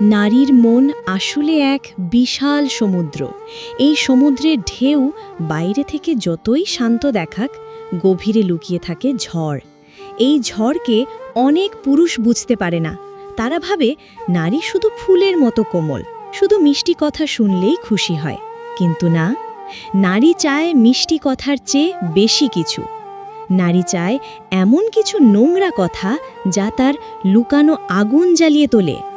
নারীর মন আসলে এক বিশাল সমুদ্র। এই সমুদ্রের ঢেউ বাইরে থেকে যতই শান্ত দেখাক, গভীরে লুকিয়ে থাকে ঝড়। এই ঝড়কে অনেক পুরুষ বুঝতে পারে না। তারা ভাবে নারী শুধু ফুলের মতো কোমল, শুধু মিষ্টি কথা শুনলেই খুশি হয়। কিন্তু না, নারী চায় মিষ্টি কথার চেয়ে বেশি কিছু। নারী চায় এমন কিছু নোংরা কথা যা তার লুকানো আগুন জ্বালিয়ে তোলে।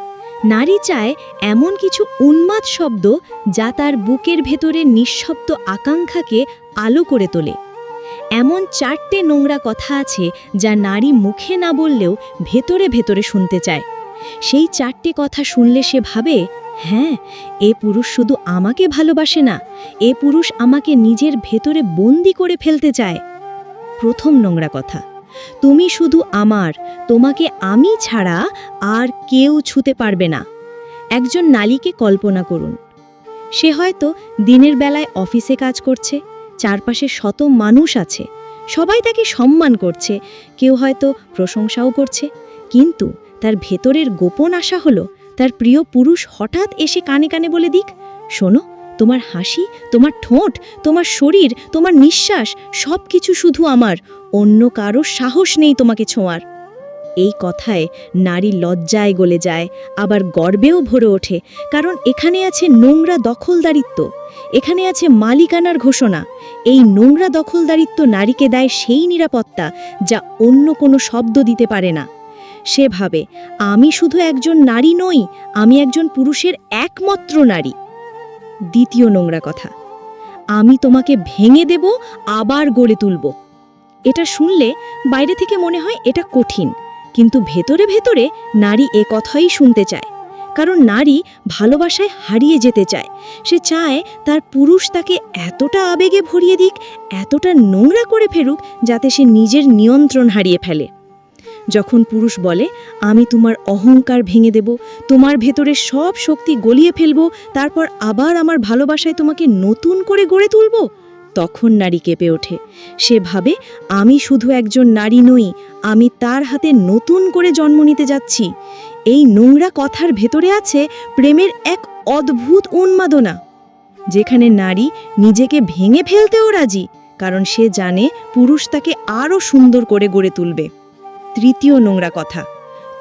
নারী চায় এমন কিছু উন্মাদ শব্দ যা তার বুকের ভেতরে নিঃশব্দ আকাঙ্ক্ষাকে আলো করে তোলে। এমন চারটে নোংরা কথা আছে যা নারী মুখে না বললেও ভেতরে ভেতরে শুনতে চায়। সেই চারটে কথা শুনলে সে ভাবে হ্যাঁ এ পুরুষ শুধু আমাকে ভালোবাসে না, এ পুরুষ আমাকে নিজের ভেতরে বন্দি করে ফেলতে চায়। প্রথম নোংরা কথা। তুমি শুধু আমার, তোমাকে আমি ছাড়া আর কেউ ছুতে পারবে না। একজন নারীকে কল্পনা করুন। সে হয়তো দিনের বেলায় অফিসে কাজ করছে, চারপাশে শত মানুষ আছে, সবাই তাকে সম্মান করছে, কেউ হয়তো প্রশংসাও করছে, কিন্তু তার ভেতরের গোপন আশা হলো, তার প্রিয় পুরুষ হঠাৎ এসে কানে কানে বলে দিক, শোনো তোমার হাসি, তোমার ঠোঁট, তোমার শরীর, তোমার নিঃশ্বাস সব কিছু শুধু আমার। অন্য কারও সাহস নেই তোমাকে ছোঁয়ার। এই কথায় নারী লজ্জায় গলে যায়, আবার গর্বেও ভরে ওঠে, কারণ এখানে আছে নোংরা দখলদারিত্ব, এখানে আছে মালিকানার ঘোষণা। এই নোংরা দখলদারিত্ব নারীকে দেয় সেই নিরাপত্তা যা অন্য কোনো শব্দ দিতে পারে না। সে ভাবে, আমি শুধু একজন নারী নই, আমি একজন পুরুষের একমাত্র নারী। দ্বিতীয় নোংরা কথা। আমি তোমাকে ভেঙে দেব, আবার গড়ে তুলব। এটা শুনলে বাইরে থেকে মনে হয় এটা কঠিন, কিন্তু ভেতরে ভেতরে নারী এ কথাই শুনতে চায়। কারণ নারী ভালোবাসায় হারিয়ে যেতে চায়। সে চায় তার পুরুষ তাকে এতটা আবেগে ভরিয়ে দিক, এতটা নোংরা করে ফেরুক যাতে সে নিজের নিয়ন্ত্রণ হারিয়ে ফেলে। যখন পুরুষ বলে, আমি তোমার অহংকার ভেঙে দেব, তোমার ভেতরে সব শক্তি গলিয়ে ফেলব, তারপর আবার আমার ভালোবাসায় তোমাকে নতুন করে গড়ে তুলব? তখন নারী কেঁপে ওঠে। সে ভাবে, আমি শুধু একজন নারী নই, আমি তার হাতে নতুন করে জন্ম নিতে যাচ্ছি। এই নোংরা কথার ভেতরে আছে প্রেমের এক অদ্ভুত উন্মাদনা। যেখানে নারী নিজেকে ভেঙে ফেলতেও রাজি, কারণ সে জানে পুরুষ তাকে আরও সুন্দর করে গড়ে তুলবে। তৃতীয় নোংরা কথা।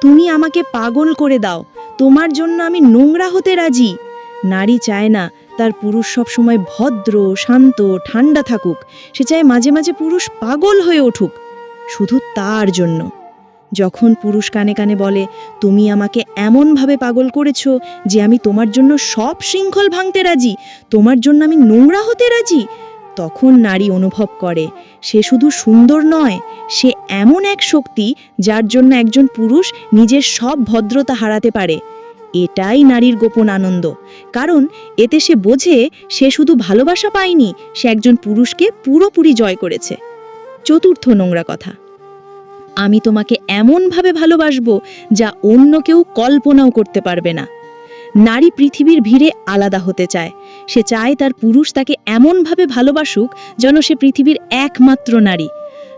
তুমি আমাকে পাগল করে দাও। তোমার জন্য আমি নোংরা হতে রাজি। নারী চায় না তার পুরুষ সবসময় ভদ্র, শান্ত, ঠান্ডা থাকুক। সে চায় মাঝে মাঝে পুরুষ পাগল হয়ে উঠুক। শুধু তার জন্য। যখন পুরুষ কানে কানে বলে, তুমি আমাকে এমনভাবে পাগল করেছ যে আমি তোমার জন্য সব শৃঙ্খল ভাঙতে রাজি। তোমার জন্য আমি নোংরা হতে রাজি? তখন নারী অনুভব করে, সে শুধু সুন্দর নয়, সে এমন এক শক্তি যার জন্য একজন পুরুষ নিজের সব ভদ্রতা হারাতে পারে। এটাই নারীর গোপন আনন্দ, কারণ এতে সে বোঝে সে শুধু ভালোবাসা পায়নি, সে একজন পুরুষকে পুরোপুরি জয় করেছে। চতুর্থ নোংরা কথা, আমি তোমাকে এমনভাবে ভালোবাসবো যা অন্য কেউ কল্পনাও করতে পারবে না। নারী পৃথিবীর ভিড়ে আলাদা হতে চায়। সে চায় তার পুরুষ তাকে এমনভাবে ভালোবাসুক যেন সে পৃথিবীর একমাত্র নারী।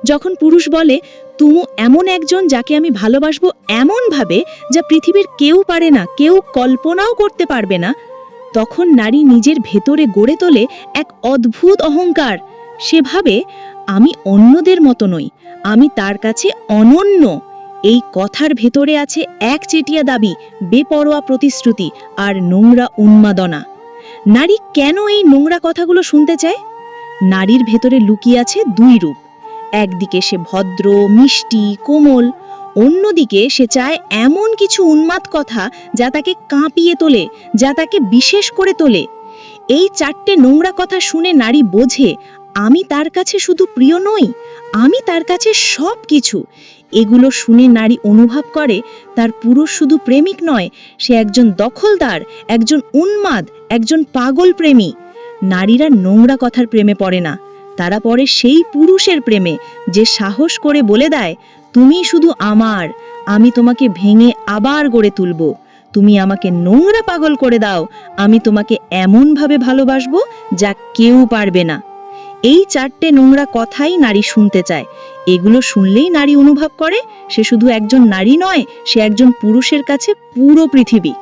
যখন পুরুষ বলে, তুমু এমন একজন যাকে আমি ভালোবাসবো এমনভাবে যা পৃথিবীর কেউ পারে না, কেউ কল্পনাও করতে পারবে না, তখন নারী নিজের ভেতরে গড়ে তোলে এক অদ্ভুত অহংকার। সেভাবে আমি অন্যদের মতো নই, আমি তার কাছে অনন্য। এই কথার ভেতরে আছে এক চেটিয়া দাবি, বেপরোয়া প্রতিশ্রুতি আর নোংরা উন্মাদনা। নারী কেন এই নোংরা কথাগুলো শুনতে চায়? নারীর ভেতরে লুকিয়ে আছে দুই রূপ। একদিকে সে ভদ্র, মিষ্টি, কোমল, অন্যদিকে সে চায় এমন কিছু উন্মাদ কথা যা তাকে কাঁপিয়ে তোলে, যা তাকে বিশেষ করে তোলে। এই চারটে নোংরা কথা শুনে নারী বোঝে আমি তার কাছে শুধু প্রিয় নই, আমি তার কাছে সব কিছু। এগুলো শুনে নারী অনুভব করে, তার পুরুষ শুধু প্রেমিক নয়, সে একজন দখলদার, একজন উন্মাদ, একজন পাগল প্রেমী। নারীরা নোংরা কথার প্রেমে পড়ে না, তারা পড়ে সেই পুরুষের প্রেমে, যে সাহস করে বলে দেয়, তুমি শুধু আমার, আমি তোমাকে ভেঙে আবার গড়ে তুলব। তুমি আমাকে নোংরা পাগল করে দাও, আমি তোমাকে এমনভাবে ভালোবাসবো যা কেউ পারবে না। এই চারটে নোংরা কথাই নারী শুনতে চায়। এগুলো শুনলেই নারী অনুভব করে, সে শুধু একজন নারী নয়, সে একজন পুরুষের কাছে পুরো পৃথিবী।